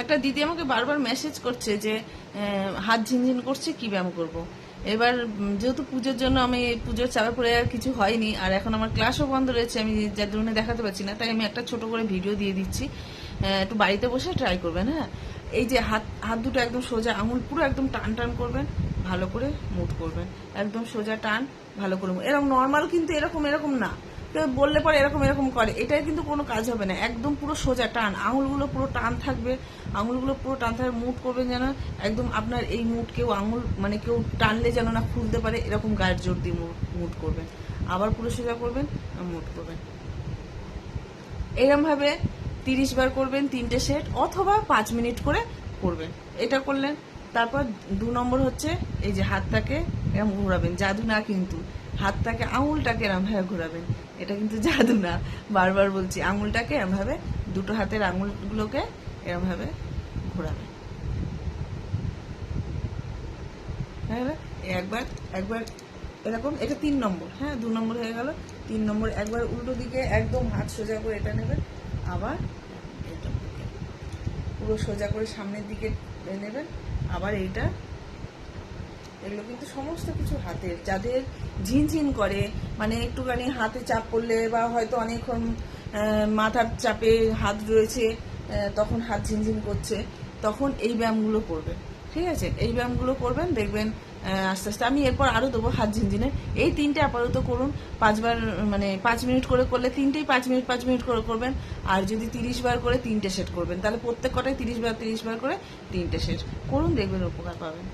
একটা দিদি আমাকে বারবার মেসেজ করছে যে হাত ঝিনঝিন করছে, কি ব্যায়াম করব। এবার যেহেতু পুজোর জন্য আমি পুজোর চাপে পড়ে আর কিছু হয়নি, আর এখন আমার ক্লাসও বন্ধ রয়েছে, আমি যার জন্য দেখাতে পারছি না, তাই আমি একটা ছোট করে ভিডিও দিয়ে দিচ্ছি। একটু বাড়িতে বসে ট্রাই করবেন হ্যাঁ? এই যে হাত হাত দুটো একদম সোজা আঙুল পুরো একদম টান টান করবেন, ভালো করে মুট করবেন। একদম সোজা টান, ভালো করে এরকম নর্মাল কিন্তু এরকম এরকম না। বললে পরে এরকম এরকম করে। এটাই কিন্তু কোনো কাজ হবে না। একদম পুরো সোজা টান। আঙুলগুলো পুরো টান থাকবে। আঙুলগুলো পুরো টান থাকবে। মুট করবেন যেন একদম আপনার এই মুট কেউ আঙুল মানে কেউ টানলে যেন না খুলতে পারে, এরকম গায়ের জোর দিয়ে মুট করবেন। আবার পুরো সোজা করবেন মুট করবেন। এরম ভাবে তিরিশ বার করবেন তিনটে সেট, অথবা পাঁচ মিনিট করে করবেন। এটা করলেন, তারপর দু নম্বর হচ্ছে এই যে হাতটাকে এরম ঘোরাবেন। জাদু না কিন্তু। হাতটাকে আঙুলটাকে এরম ভাবে ঘোরাবেন। এটা কিন্তু জাদু না। বারবার বলছি, আঙুলটাকে এরম ভাবে দুটো হাতের আঙুলগুলোকে এরম ভাবে ঘোরাবেন। হ্যাঁ একবার একবার এরকম, এটা তিন নম্বর হ্যাঁ দু নম্বর হয়ে গেল। তিন নম্বর, একবার উল্টো দিকে একদম হাত সোজা করে এটা নেবেন, আবার পুরো সোজা করে সামনের দিকে নেবেন, আবার এইটা এগুলো কিন্তু সমস্ত কিছু হাতের, যাদের ঝিনঝিন করে মানে একটুখানি হাতে চাপ পড়লে বা হয়তো অনেকক্ষণ মাথার চাপে হাত রয়েছে তখন হাত ঝিনঝিন করছে, তখন এই ব্যায়ামগুলো করবেন, ঠিক আছে? এই ব্যায়ামগুলো করবেন, দেখবেন আস্তে আস্তে। আমি এরপর আরও দেবো হাত ঝিনঝিনে এই তিনটে আপাতত করুন, পাঁচবার মানে পাঁচ মিনিট করে করলে তিনটেই পাঁচ মিনিট পাঁচ মিনিট করে করবেন। আর যদি তিরিশ বার করে তিনটে সেট করবেন, তাহলে প্রত্যেক কটাই তিরিশ বার তিরিশ বার করে তিনটে সেট। করুন, দেখবেন উপকার পাবেন।